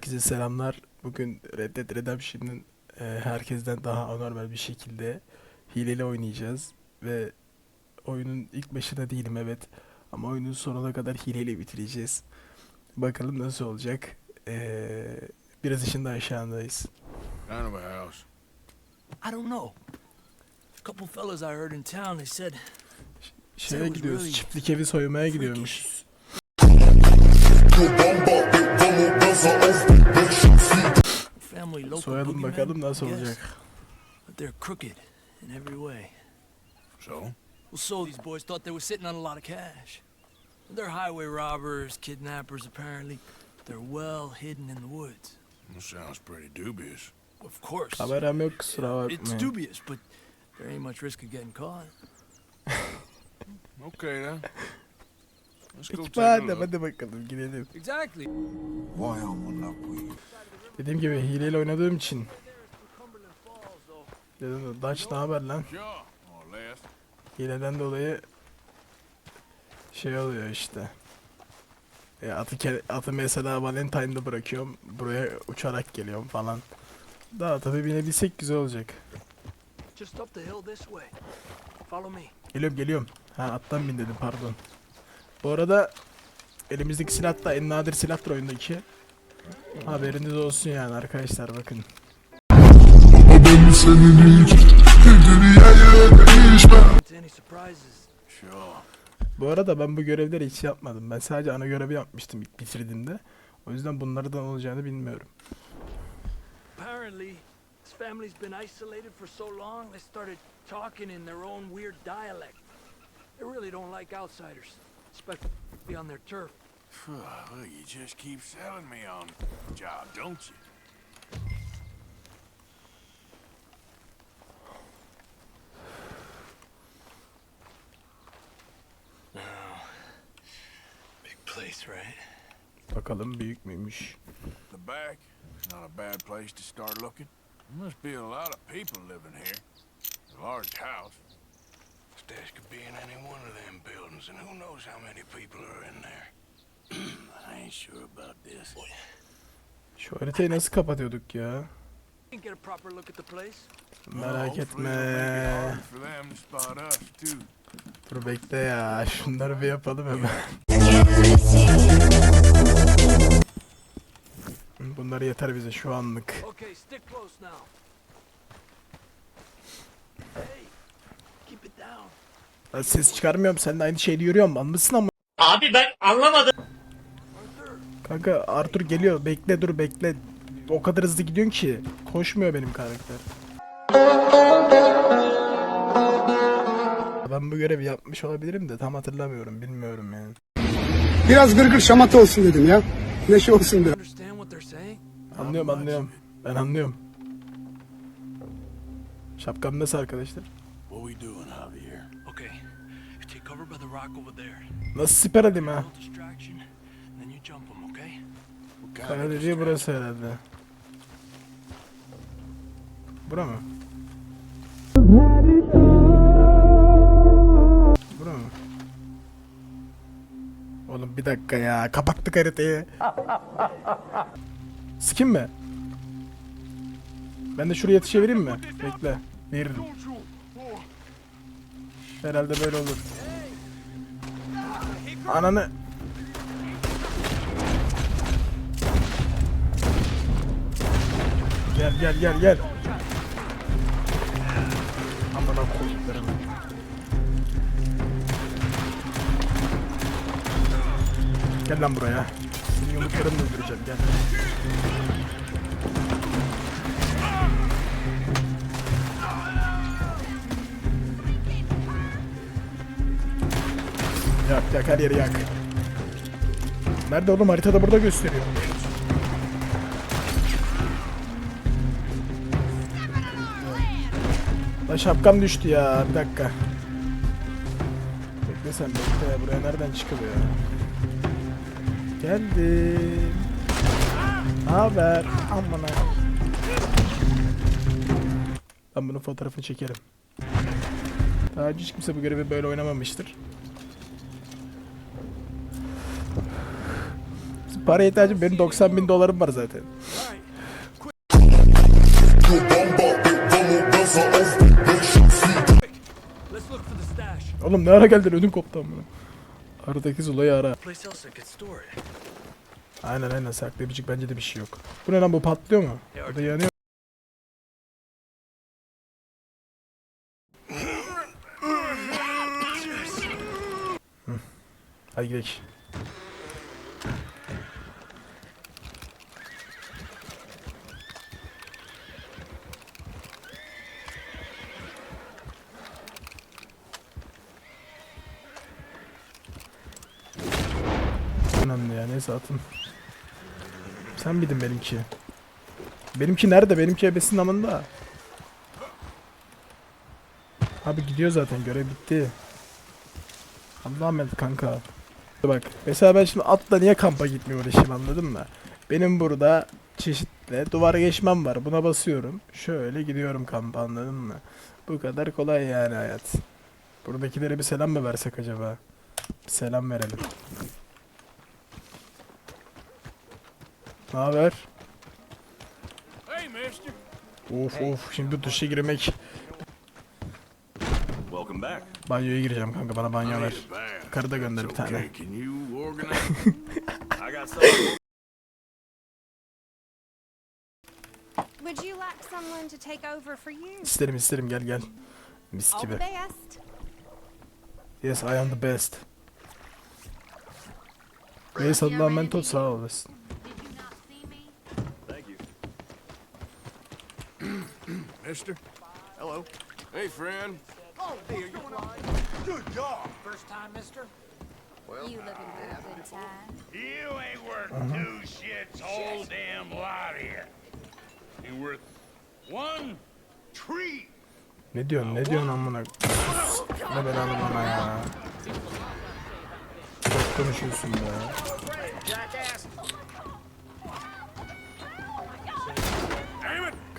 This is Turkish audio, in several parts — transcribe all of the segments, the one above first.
Herkese selamlar. Bugün Red Dead Redemption'ın e, herkesten daha anormal bir şekilde hileli oynayacağız ve oyunun ilk başında değilim evet ama oyunun sonuna kadar hileyle bitireceğiz. Bakalım nasıl olacak. E, biraz işin de aşağındayız. Kind of a house. I don't know. A couple fellas I heard in town, they said Şeye gidiyoruz. Çiftlik evi soymaya gidiyormuş. Soyalım boogeymen, bakalım nasıl I guess, olacak. But they're crooked in every way. So? Well, so these boys thought they were sitting on a lot of cash. They're highway robbers, kidnappers, apparently. They're well hidden in the woods. That sounds pretty dubious. Of course. Kameram yok kusura It's dubious, but there ain't much risk of getting caught. Okay then. Let's go take a look. hadi bakalım gidelim. Exactly. Vay amına koyayım. Dediğim gibi hileyle oynadığım için. Dedim Dutch ne haber lan? Hileden dolayı şey oluyor işte. E, atı, atı mesela Valentine'da bırakıyorum. Buraya uçarak geliyorum falan. Daha tabii binebilsek güzel olacak. Geliyorum geliyorum. Ha attan bin dedim pardon. Bu arada elimizdeki silah da en nadir silahtır oyundaki. Haberiniz olsun yani arkadaşlar bakın. Bu arada ben bu görevleri hiç yapmadım. Ben sadece ana görevi yapmıştım ilk bitirdiğimde. O yüzden bunlardan olacağını bilmiyorum. Apparently, this family's been isolated for so long they started talking in their own weird dialect. They really don't like outsiders, especially on their turf. Phew, well, you just keep selling me on the job, don't you? Big place, right? Bakalım büyük müymüş? The back is not a bad place to start looking. There must be a lot of people living here. A large house. Stash could be in any one of them buildings, and who knows how many people are in there. Şu haritayı nasıl kapatıyorduk ya? Merak etme. Dur bekle ya. Şunları bir yapalım hemen. Bunlar yeter bize şu anlık. Ben ses çıkarmıyorum. Sen de aynı şeyi yürüyorsun. Anlasın ama. Abi ben anlamadım. Kanka Arthur geliyor. Bekle dur bekle. O kadar hızlı gidiyorsun ki. Koşmuyor benim karakter. Ben bu görevi yapmış olabilirim de tam hatırlamıyorum. Bilmiyorum yani. Biraz gırgır şamata olsun dedim ya. Neşe olsun dedim. Anlıyorum anlıyorum. Ben anlıyorum. Şapkam nasıl arkadaşlar? What we doing, Javier? Okay, you take cover by the rock over there. Nasıl siper edeyim ha? Little distraction, and then you jump them, okay? What kind Kara of dediği burası herhalde. Bura mı? Bura mı? Oğlum bir dakika ya. Kapattık haritayı. Sikim mi? Ben de şuraya yetişebileyim mi? Bekle. Veririm. Herhalde böyle olur. Ananı. Gel gel gel gel. Amına koyduklarım. Gel lan buraya. Seni yumruklarımla öldüreceğim gel. Yak yak her yeri yak. Nerede oğlum haritada burada gösteriyor. Lan şapkam düştü ya. Bir dakika. Bekle sen bekle. Buraya nereden çıkılıyor? Geldim. Haber. Amına. Ben bunun fotoğrafını çekerim. Daha önce hiç kimse bu görevi böyle oynamamıştır. Para ihtiyacım benim 90 bin dolarım var zaten. Oğlum ne ara geldin ödüm koptu amına. Aradaki Zula'yı ara. Aynen aynen saklayabilecek bence de bir şey yok. Bu ne lan bu patlıyor mu? Da yanıyor. Hadi gidelim. Önemli ya neyse atın. Sen miydin benimki? Benimki nerede? Benimki ebesinin amında. Abi gidiyor zaten görev bitti. Allah'a emanet kanka. Bak mesela ben şimdi atla niye kampa gitmiyor uğraşayım anladın mı? Benim burada çeşitli duvar geçmem var. Buna basıyorum. Şöyle gidiyorum kampa anladın mı? Bu kadar kolay yani hayat. Buradakilere bir selam mı versek acaba? Bir selam verelim. Ne haber? Hey, mister. Of of şimdi duşa girmek. Welcome back. Banyoya gireceğim kanka bana banyo ver. need a bath. Karı da gönder bir tane. Okay, can you organize? I got something. Would you like someone to take over for you? İsterim isterim gel gel. Mis gibi. Yes I am the best. Reis Allah'a emanet ol sağ olasın. Mister? Hello. Hey, friend. You looking for a good time? Mister. Well, you uh, ain't worth two shits whole damn lot here. You worth one tree. Ne diyorsun ne diyorsun amına? Ne belanı bana ya. Çok konuşuyorsun be.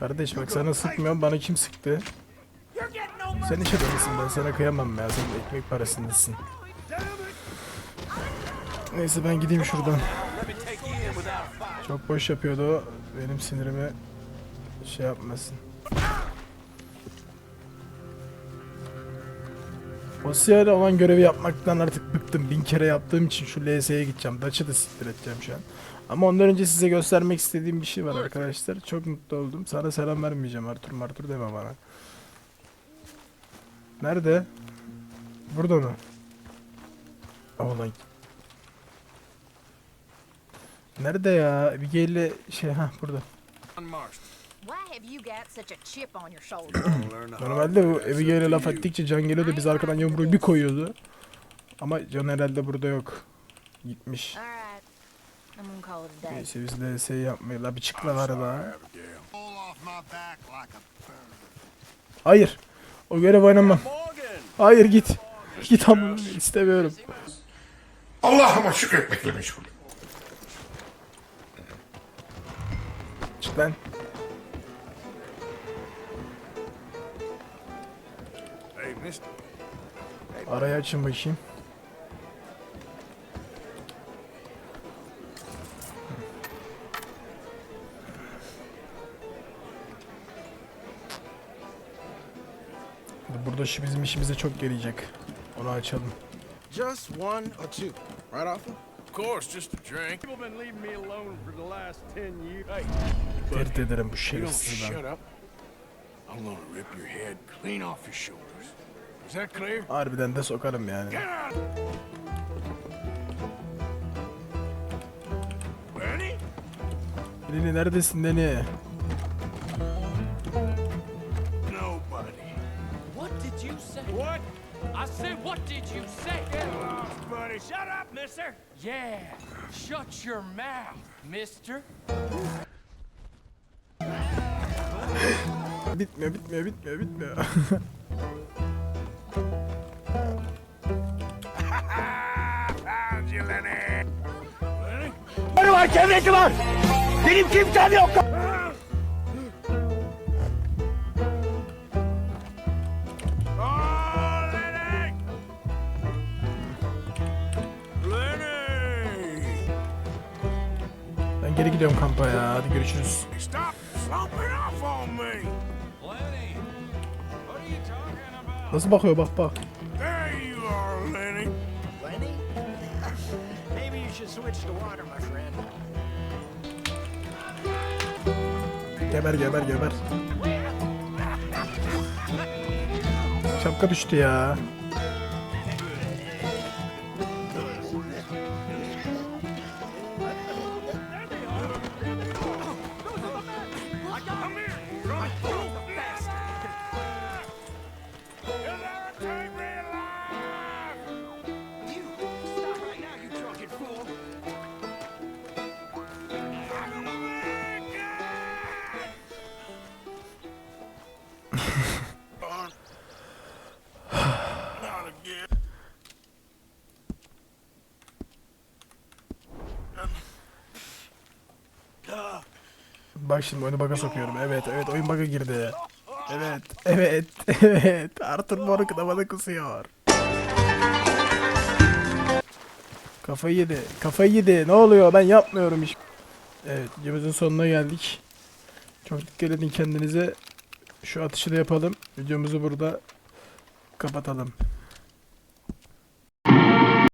Kardeş bak sana sıkmıyorum bana kim sıktı? Sen işe dönüyorsun ben sana kıyamam ya sen ekmek parasındasın. Neyse ben gideyim şuradan. Çok boş yapıyordu o. Benim sinirimi şey yapmasın. Osiyer'e olan görevi yapmaktan artık bıktım. Bin kere yaptığım için şu LS'ye gideceğim. Daç'ı da siktir edeceğim şu an. Ama ondan önce size göstermek istediğim bir şey var arkadaşlar. Çok mutlu oldum. Sana selam vermeyeceğim Artur Martur deme bana. Nerede? Burada mı? Oğlan. Nerede ya? Bir gelle şey ha burada. Normalde bu way. Abigail'e laf ettikçe Can geliyordu biz arkadan yumruğu bir koyuyordu. Ama Can herhalde burada yok. Gitmiş. Gonna call a day. Neyse biz şey yapmayı la bir çıkla var Sorry, da. Abigail. Fall off my back like a bird. Hayır. O görev oynamam. Hayır git. Git ama istemiyorum. Allah'ıma şükretmekle meşgul. Çık lan. Arayı açın bakayım. Burada şu bizim işimize çok yarayacak. Onu açalım. Just one or two, right, Arthur? Of course, just a drink. People been leaving me alone for the last ten years. Hey, Dert ederim bu şerefsiz shut ben. up. I'm gonna rip your head clean off your shoulders. Is that clear? Harbiden de sokarım yani. Lili neredesin Deni? What? I said, what did you say? Get lost, buddy. Shut up, mister. Yeah, shut your mouth, mister. Bitmiyor bitmiyor bitmiyor bitmiyor. Found you, Lenny. Lenny? Benim var çevresi var. Benim kimsem yok. Geri gidiyorum kampa ya. Hadi görüşürüz. Nasıl bakıyor bak bak. Geber geber geber. Şapka düştü ya. Bak şimdi oyunu bug'a sokuyorum. Evet evet oyun bug'a girdi. Evet evet evet. Arthur Morgan havada kusuyor. Kafayı yedi. Kafayı yedi. Ne oluyor? Ben yapmıyorum iş. Evet videomuzun sonuna geldik. Çok dikkat edin kendinize. Şu atışı da yapalım. Videomuzu burada kapatalım.